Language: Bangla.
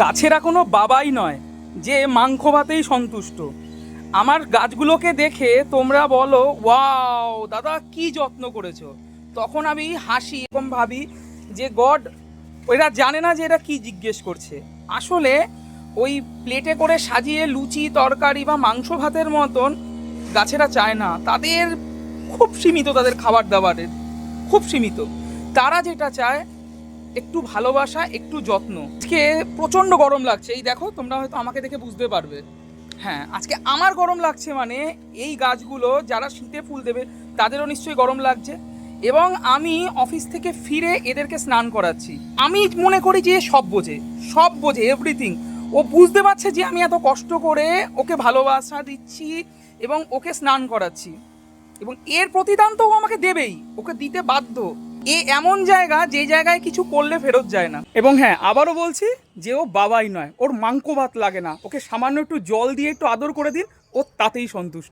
গাছেরা কোনো বাবাই নয়, যে মাংস ভাতেই সন্তুষ্ট। আমার গাছগুলোকে দেখে তোমরা বলো, ওয়াও, দাদা কি যত্ন করেছ? তখন আমি হাসি এরকম ভাবি যে, গড, এরা জানে না যে এরা কি জিজ্ঞেস করছে। আসলে ওই প্লেটে করে সাজিয়ে লুচি, তরকারি বা মাংস ভাতের মতন গাছেরা চায় না। তাদের খুব সীমিত তাদের খাবার দাবারের, খুব সীমিত। তারা যেটা চায় একটু ভালোবাসা, একটু যত্ন। আজকে প্রচণ্ড গরম লাগছে। এই দেখো, তোমরা হয়তো আমাকে দেখে বুঝতে পারবে। হ্যাঁ আজকে আমার গরম লাগছে মানে এই গাছগুলো যারা শীতে ফুল দেবে, তাদেরও নিশ্চয়ই গরম লাগছে। এবং আমি অফিস থেকে ফিরে এদেরকে স্নান করাচ্ছি। আমি মনে করি যে সব বোঝে সব বোঝে এভরিথিং ও বুঝতে পারছে যে আমি এত কষ্ট করে ওকে ভালোবাসা দিচ্ছি এবং ওকে স্নান করাচ্ছি। এবং এর প্রতিদান তো ও আমাকে দেবেই, ওকে দিতে বাধ্য। এ এমন জায়গা যে জায়গায় কিছু করলে ফেরত যায় না। এবং হ্যাঁ আবারও বলছি যে ও বাবাই নয়, ওর মাংক ভাত লাগে না। ওকে সামান্য একটু জল দিয়ে একটু আদর করে দিন, ও তাতেই সন্তুষ্ট।